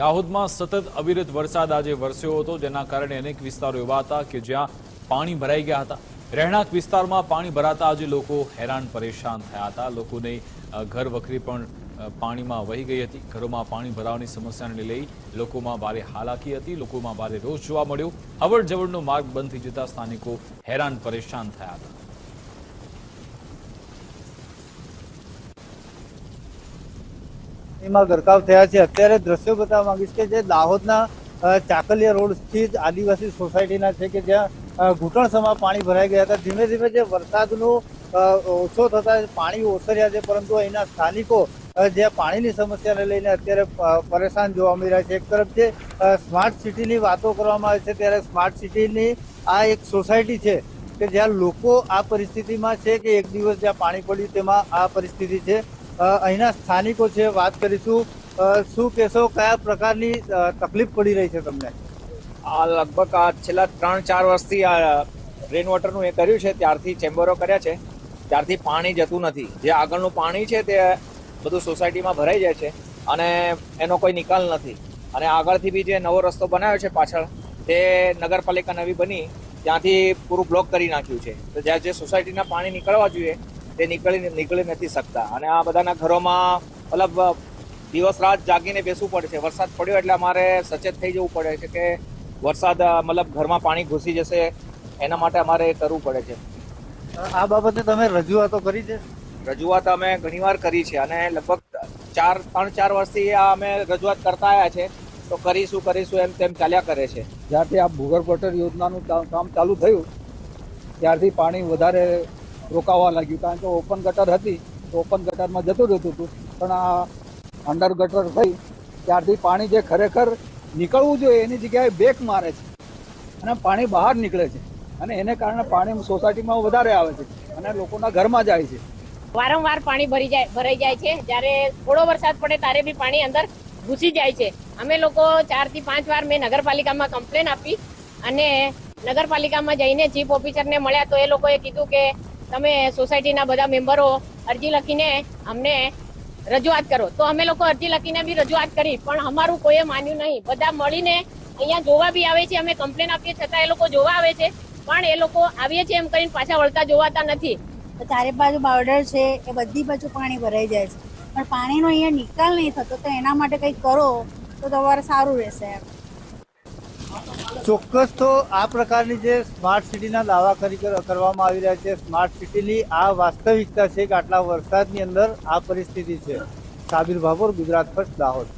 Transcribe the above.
દાહોદમાં સતત અવિરત વરસાદ આજે વરસ્યો હતો, જેના કારણે અનેક વિસ્તારો એવા હતા કે જ્યાં પાણી ભરાઈ ગયા હતા. રહેણાંક વિસ્તારમાં પાણી ભરાતા આજે લોકો હેરાન પરેશાન થયા હતા. લોકોને ઘર વખરી પણ પાણીમાં વહી ગઈ હતી. ઘરોમાં પાણી ભરાવાની સમસ્યાને લઈ લોકોમાં ભારે હાલાકી હતી. લોકોમાં ભારે રોષ જોવા મળ્યો. અવર જવરનો માર્ગ બંધ થઈ જતા સ્થાનિકો હેરાન પરેશાન થયા હતા. એમાં ગરકાવ થયા છે. અત્યારે દ્રશ્યો બતાવવા માંગીશ કે જે દાહોદના ચાકલિયા રોડ સ્થિત આદિવાસી સોસાયટીના છે કે જ્યાં ઘૂંટણસમાં પાણી ભરાઈ ગયા હતા. ધીમે ધીમે જે વરસાદનો ઓછો થતા પાણી ઓસર્યા છે, પરંતુ અહીંના સ્થાનિકો જે પાણીની સમસ્યાને લઈને અત્યારે પરેશાન જોવા મળી રહ્યા છે. એક તરફ જે સ્માર્ટ સિટીની વાતો કરવામાં આવે છે, ત્યારે સ્માર્ટ સિટીની આ એક સોસાયટી છે કે જ્યાં લોકો આ પરિસ્થિતિમાં છે કે એક દિવસ જ્યાં પાણી પડ્યું તેમાં આ પરિસ્થિતિ છે. અહીંના સ્થાનિકો છે, વાત કરીશું. શું કહેશો, કયા પ્રકારની તકલીફ પડી રહી છે તમને? આ લગભગ આ છેલ્લા ત્રણ ચાર વર્ષથી આ રેન વોટરનું એ કર્યું છે, ત્યારથી ચેમ્બરો કર્યા છે. ત્યારથી પાણી જતું નથી. જે આગળનું પાણી છે, તે બધું સોસાયટીમાં ભરાઈ જાય છે અને એનો કોઈ નિકાલ નથી. અને આગળથી બી જે નવો રસ્તો બનાવ્યો છે પાછળ, તે નગરપાલિકા નવી બની, ત્યાંથી પૂરું બ્લોક કરી નાખ્યું છે. તો જ્યાં જે સોસાયટીના પાણી નીકળવા જોઈએ તે નીકળી નીકળી નથી શકતા. અને આ બધાના ઘરોમાં મતલબ દિવસ રાત જાગીને બેસવું પડે છે. વરસાદ પડ્યો એટલે અમારે સચેત થઈ જવું પડે છે કે વરસાદ મતલબ ઘરમાં પાણી ઘૂસી જશે એના માટે અમારે કરવું પડે છે. આ બાબતે તમે રજૂઆતો કરી છે? રજૂઆત અમે ઘણીવાર કરી છે અને લગભગ ચાર ત્રણ ચાર વર્ષથી આ અમે રજૂઆત કરતા આવ્યા છે. તો કરીશું કરીશું એમ તેમ ચાલ્યા કરે છે. જ્યારથી આ ગટર યોજનાનું કામ ચાલુ થયું ત્યારથી પાણી વધારે રોકાવા લાગ્યું. કારણ કે ઓપન ગટર હતી, તો ઓપન ગટરમાં જતું રહેતું હતું. પણ આ અંડર ગટર થઈ, ત્યારથી પાણી જે ખરેખર નીકળવું જોઈએ, એની જગ્યાએ બેક મારે છે. અને પાણી બહાર નીકળે છે. અને એને કારણે પાણી સોસાયટીમાં વધારે આવે છે. અને લોકોના ઘરમાં જાય છે. વારંવાર પાણી ભરી જાય, ભરાઈ જાય છે. જ્યારે થોડો વરસાદ પડે, ત્યારે બી પાણી અંદર ઘૂસી જાય છે. અમે લોકો ચારથી પાંચ વાર મેં નગરપાલિકામાં કમ્પ્લેન આપી. અને નગરપાલિકામાં જઈને ચીફ ઓફિસરને મળ્યા, તો એ લોકોએ કીધું કે તમે સોસાયટીના બધા મેમ્બરો અરજી લખીને અમને રજૂઆત કરો. તો અમે લોકો અરજી લખીને બી રજૂઆત કરી, પણ અમારું કોઈએ માન્યું નહીં. બધા મળીને અહીંયા જોવા બી આવે છે, અમે કમ્પ્લેન આપીએ છતાં એ લોકો જોવા આવે છે, પણ એ લોકો આવીએ છીએ એમ કરીને પાછા વળતા જોવાતા નથી. ચારે બાજુ બોર્ડર છે, એ બધી બાજુ પાણી ભરાઈ જાય છે. પણ પાણીનો અહીંયા નિકાલ નહીં થતો, તો એના માટે કંઈક કરો તો તમારે સારું રહેશે એમ. ચોક્કસ તો આ પ્રકારની જે સ્માર્ટ સિટીના દાવા કરી કરવામાં આવી રહ્યા છે, સ્માર્ટ સિટીની આ વાસ્તવિકતા છે કે આટલા વરસાદની અંદર આ પરિસ્થિતિ છે. સાબિર ભાભોર, ગુજરાત ફર્સ્ટ, દાહોદ.